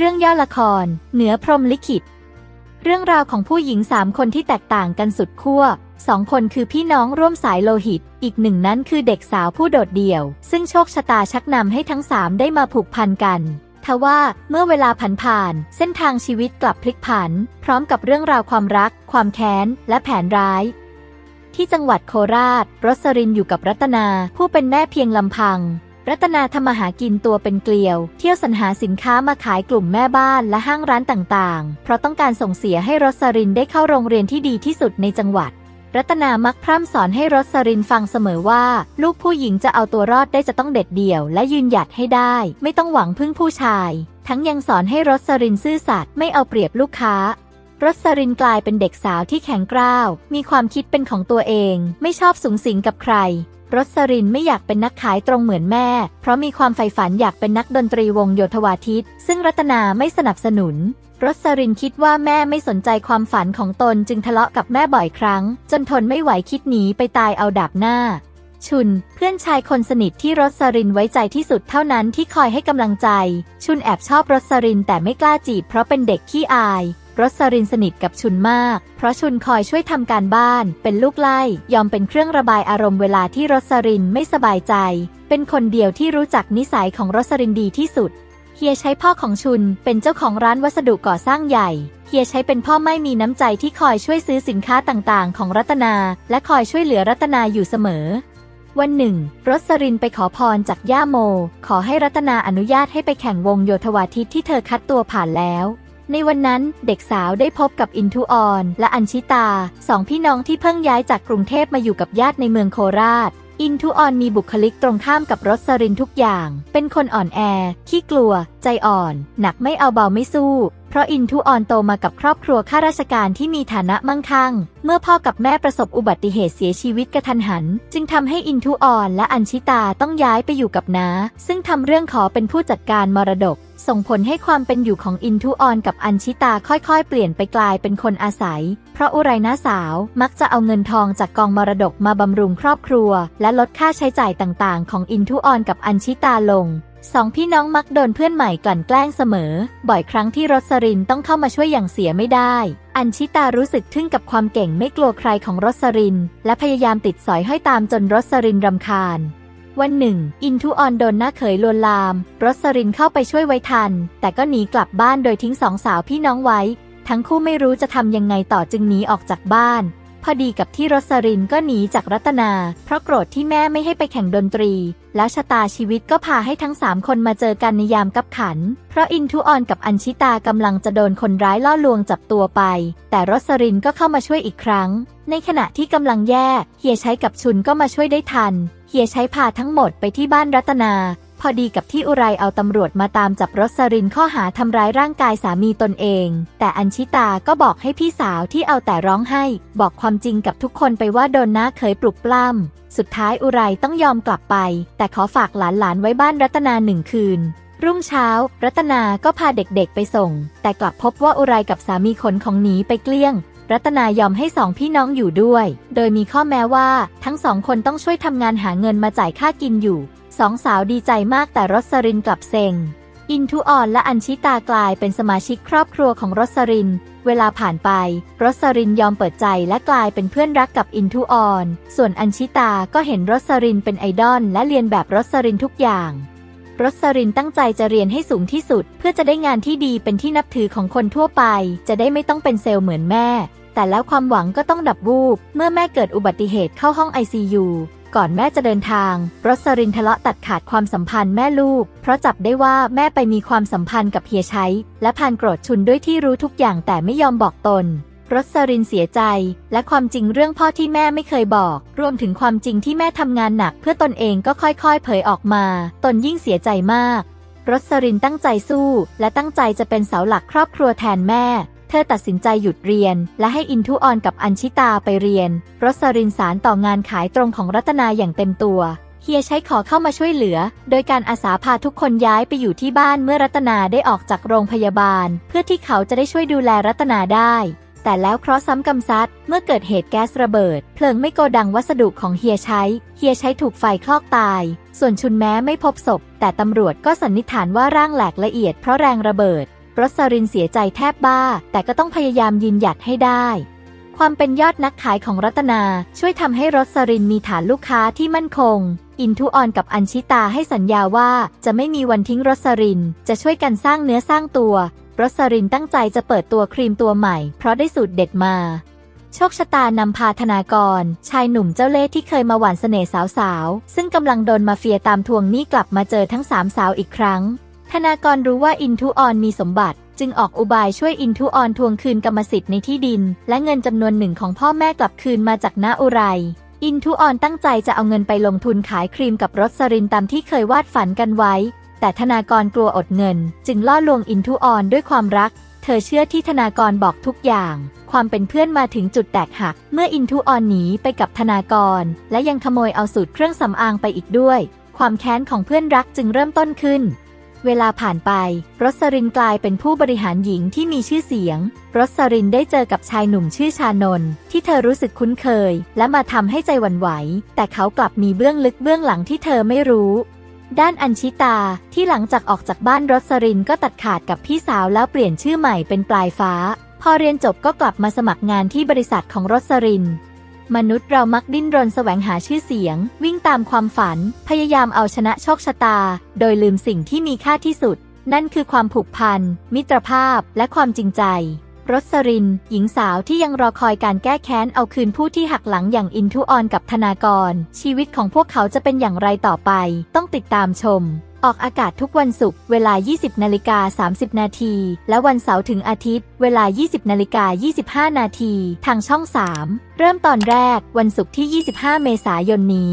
เรื่องย่อละคร เหนือพรมลิขิต เรื่องราวของผู้หญิงสามคนที่แตกต่างกันสุดขั้วสองคนคือพี่น้องร่วมสายโลหิต อีกหนึ่งนั้นคือเด็กสาวผู้โดดเดี่ยว ซึ่งโชคชะตาชักนำให้ทั้งสามได้มาผูกพันกันทว่าเมื่อเวลาผ่านผ่าน เส้นทางชีวิตกลับพลิกผัน พร้อมกับเรื่องราวความรัก ความแค้น และแผนร้าย ที่จังหวัดโคราชรสรินอยู่กับรัตนา ผู้เป็นแม่เพียงลำพัง รัตนาทำมาหากินตัวเป็นเกลียว เที่ยวสรรหาสินค้ามาขายกลุ่มแม่บ้านและห้างร้านต่างๆ เพราะต้องการส่งเสียให้รสรินได้เข้าโรงเรียนที่ดีที่สุดในจังหวัด รัตนามักพร่ำสอนให้รสรินฟังเสมอว่า ลูกผู้หญิงจะเอาตัวรอดได้จะต้องเด็ดเดี่ยว และยืนหยัดให้ได้ ไม่ต้องหวังพึ่งผู้ชาย ทั้งยังสอนให้รสรินซื่อสัตย์ไม่เอาเปรียบลูกค้ารสรินกลายเป็นเด็กสาวที่แข็งกร้าว มีความคิดเป็นของตัวเอง ไม่ชอบสูงสิงกับใคร รสรินไม่อยากเป็นนักขายตรงเหมือนแม่ เพราะมีความใฝ่ฝันอยากเป็นนักดนตรีวงโยธวาทิต ซึ่งรัตนาไม่สนับสนุน รสรินคิดว่าแม่ไม่สนใจความฝันของตนจึงทะเลาะกับแม่บ่อยครั้ง จนทนไม่ไหวคิดหนีไปตายเอาดาบหน้า ชุน เพื่อนชายคนสนิทที่รสรินไว้ใจที่สุดเท่านั้นที่คอยให้กำลังใจ ชุนแอบชอบรสรินแต่ไม่กล้าจีบเพราะเป็นเด็กขี้อาย รสรินสนิทกับชุนมาก เพราะชุนคอยช่วยทำการบ้าน เป็นลูกไล่ ยอมเป็นเครื่องระบายอารมณ์เวลาที่รสรินไม่สบายใจ เป็นคนเดียวที่รู้จักนิสัยของรสรินดีที่สุด เฮียใช้พ่อของชุนเป็นเจ้าของร้านวัสดุก่อสร้างใหญ่ เฮียใช้เป็นพ่อไม่มีน้ำใจที่คอยช่วยซื้อสินค้าต่างๆ ของรัตนา และคอยช่วยเหลือรัตนาอยู่เสมอวันหนึ่งรสรินไปขอพรจากย่าโม ขอให้รัตนาอนุญาตให้ไปแข่งวงโยธวาทิตที่เธอคัดตัวผ่านแล้ว ในวันนั้นเด็กสาวได้พบกับอินทุออนและอัญชิตาสองพี่น้องที่เพิ่งย้ายจากกรุงเทพมาอยู่กับญาติในเมืองโคราช อินทุออนมีบุคลิกตรงข้ามกับรสรินทุกอย่าง เป็นคนอ่อนแอ ขี้กลัว ใจอ่อน หนักไม่เอาเบาไม่สู้เพราะอินทุออนโตมากับครอบครัวข้าราชการที่มีฐานะมั่งคั่ง เมื่อพ่อกับแม่ประสบอุบัติเหตุเสียชีวิตกระทันหัน จึงทำให้อินทุออนและอัญชิตาต้องย้ายไปอยู่กับน้าซึ่งทำเรื่องขอเป็นผู้จัดการมรดก ส่งผลให้ความเป็นอยู่ของอินทุออนกับอัญชิตาค่อยๆ เปลี่ยนไปกลายเป็นคนอาศัย เพราะอุไรน้าสาวมักจะเอาเงินทองจากกองมรดกมาบำรุงครอบครัว และลดค่าใช้จ่ายต่างๆ ของอินทุออนกับอัญชิตาลง สองพี่น้องมักโดนเพื่อนใหม่กลั่นแกล้งเสมอ บ่อยครั้งที่รสรินต้องเข้ามาช่วยอย่างเสียไม่ได้ อัญชิตารู้สึกทึ่งกับความเก่งไม่กลัวใครของรสริน และพยายามติดสอยห้อยตามจนรสรินรำคาญ วันหนึ่ง อินทุออนโดนหน้าเขยลวนลาม รสรินเข้าไปช่วยไว้ทัน แต่ก็หนีกลับบ้านโดยทิ้งสองสาวพี่น้องไว้ ทั้งคู่ไม่รู้จะทำยังไงต่อจึงหนีออกจากบ้าน พอดีกับที่รสรินก็หนีจากรัตนา เพราะโกรธที่แม่ไม่ให้ไปแข่งดนตรี แล้วชะตาชีวิตก็พาให้ทั้งสามคนมาเจอกันในยามกับขัน เพราะอินทุออนกับอัญชิตากำลังจะโดนคนร้ายล่อลวงจับตัวไป แต่รสรินก็เข้ามาช่วยอีกครั้ง ในขณะที่กำลังแย่ เฮียใช้กับชุนก็มาช่วยได้ทัน เฮียใช้พาทั้งหมดไปที่บ้านรัตนา พอดีกับที่อุไรเอาตำรวจมาตามจับรสรินข้อหาทำร้ายร่างกายสามีตนเอง แต่อัญชิตาก็บอกให้พี่สาวที่เอาแต่ร้องไห้ บอกความจริงกับทุกคนไปว่าโดนน้าเคยปลุกปล้ำ สุดท้ายอุไรต้องยอมกลับไป แต่ขอฝากหลานๆไว้บ้านรัตนาหนึ่งคืน รุ่งเช้า รัตนาก็พาเด็กๆไปส่ง แต่กลับพบว่าอุไรกับสามีขนของหนีไปเกลี้ยงรัตนายอมให้สองพี่น้องอยู่ด้วย โดยมีข้อแม้ว่าทั้งสองคนต้องช่วยทำงานหาเงินมาจ่ายค่ากินอยู่ สองสาวดีใจมากแต่รสรินกลับเซ็ง อินทุออนและอัญชิตากลายเป็นสมาชิกครอบครัวของรสริน เวลาผ่านไป รสรินยอมเปิดใจและกลายเป็นเพื่อนรักกับอินทุออน ส่วนอัญชิตาก็เห็นรสรินเป็นไอดอลและเรียนแบบรสรินทุกอย่างรสรินตั้งใจจะเรียนให้สูงที่สุด เพื่อจะได้งานที่ดีเป็นที่นับถือของคนทั่วไป จะได้ไม่ต้องเป็นเซลล์เหมือนแม่ แต่แล้วความหวังก็ต้องดับวูบ เมื่อแม่เกิดอุบัติเหตุเข้าห้อง ICU ก่อนแม่จะเดินทาง รสรินทะเลาะตัดขาดความสัมพันธ์แม่ลูก เพราะจับได้ว่าแม่ไปมีความสัมพันธ์กับเฮียใช้และพานโกรธชุนด้วยที่รู้ทุกอย่างแต่ไม่ยอมบอกตนรสรินเสียใจ และความจริงเรื่องพ่อที่แม่ไม่เคยบอก รวมถึงความจริงที่แม่ทำงานหนัก เพื่อตนเองก็ค่อยๆ เผยออกมา ตนยิ่งเสียใจมาก รสรินตั้งใจสู้ และตั้งใจจะเป็นเสาหลักครอบครัวแทนแม่ เธอตัดสินใจหยุดเรียน และให้อินทุออนกับอัญชิตาไปเรียน รสรินสารต่องานขายตรงของรัตนาอย่างเต็มตัวเฮียใช้ขอเข้ามาช่วยเหลือ โดยการอาสาพาทุกคนย้ายไปอยู่ที่บ้านเมื่อรัตนาได้ออกจากโรงพยาบาล เพื่อที่เขาจะได้ช่วยดูแลรัตนาได้ แต่แล้วเคราะห์ซ้ำกำซัด เมื่อเกิดเหตุแก๊สระเบิด เพลิงไม่โกดังวัสดุของเฮียใช้ เฮียใช้ถูกไฟคลอกตาย ส่วนชุนแม้ไม่พบศพ แต่ตำรวจก็สันนิษฐานว่าร่างแหลกละเอียดเพราะแรงระเบิด รสรินเสียใจแทบบ้า แต่ก็ต้องพยายามยืนหยัดให้ได้ ความเป็นยอดนักขายของรัตนาช่วยทำให้รสรินมีฐานลูกค้าที่มั่นคง อินทุออนกับอัญชิตาให้สัญญาว่าจะไม่มีวันทิ้งรสริน จะช่วยกันสร้างเนื้อสร้างตัว รสรินตั้งใจจะเปิดตัวครีมตัวใหม่ เพราะได้สูตรเด็ดมาโชคชะตานำพาธนากร ชายหนุ่มเจ้าเล่ห์ที่เคยมาหวานเสน่ห์สาวๆ ซึ่งกำลังโดนมาเฟียตามทวงหนี้กลับมาเจอทั้งสามสาวอีกครั้ง ธนากรรู้ว่าอินทุออนมีสมบัติ จึงออกอุบายช่วยอินทุออนทวงคืนกรรมสิทธิ์ในที่ดิน และเงินจำนวนหนึ่งของพ่อแม่กลับคืนมาจากน้าอุไร อินทุออนตั้งใจจะเอาเงินไปลงทุนขายครีมกับรสรินตามที่เคยวาดฝันกันไว้ แต่ธนากรกลัวอดเงิน จึงล่อลวงอินทุออนด้วยความรัก เธอเชื่อที่ธนากรบอกทุกอย่าง ความเป็นเพื่อนมาถึงจุดแตกหัก เมื่ออินทุออนหนีไปกับธนากร และยังขโมยเอาสูตรเครื่องสำอางไปอีกด้วย ความแค้นของเพื่อนรักจึงเริ่มต้นขึ้น เวลาผ่านไป รสรินกลายเป็นผู้บริหารหญิงที่มีชื่อเสียง รสรินได้เจอกับชายหนุ่มชื่อชานนท์ที่เธอรู้สึกคุ้นเคย และมาทำให้ใจหวั่นไหว แต่เขากลับมีเบื้องลึกเบื้องหลังที่เธอไม่รู้ด้านอัญชิตาที่หลังจากออกจากบ้านรสรินก็ตัดขาดกับพี่สาวแล้วเปลี่ยนชื่อใหม่เป็นปลายฟ้า พอเรียนจบก็กลับมาสมัครงานที่บริษัทของรสริน มนุษย์เรามักดิ้นรนแสวงหาชื่อเสียง วิ่งตามความฝัน พยายามเอาชนะโชคชะตา โดยลืมสิ่งที่มีค่าที่สุด นั่นคือความผูกพัน มิตรภาพ และความจริงใจรสริน หญิงสาวที่ยังรอคอยการแก้แค้นเอาคืนผู้ที่หักหลังอย่างอินทุออนกับธนากร ชีวิตของพวกเขาจะเป็นอย่างไรต่อไป ต้องติดตามชม ออกอากาศทุกวันศุกร์เวลา 20นาฬิกา30 นาที และวันเสาร์ถึงอาทิตย์ เวลา 20นาฬิกา25 นาที ทางช่อง 3 เริ่มตอนแรกวันศุกร์ที่ 25 เมษายนนี้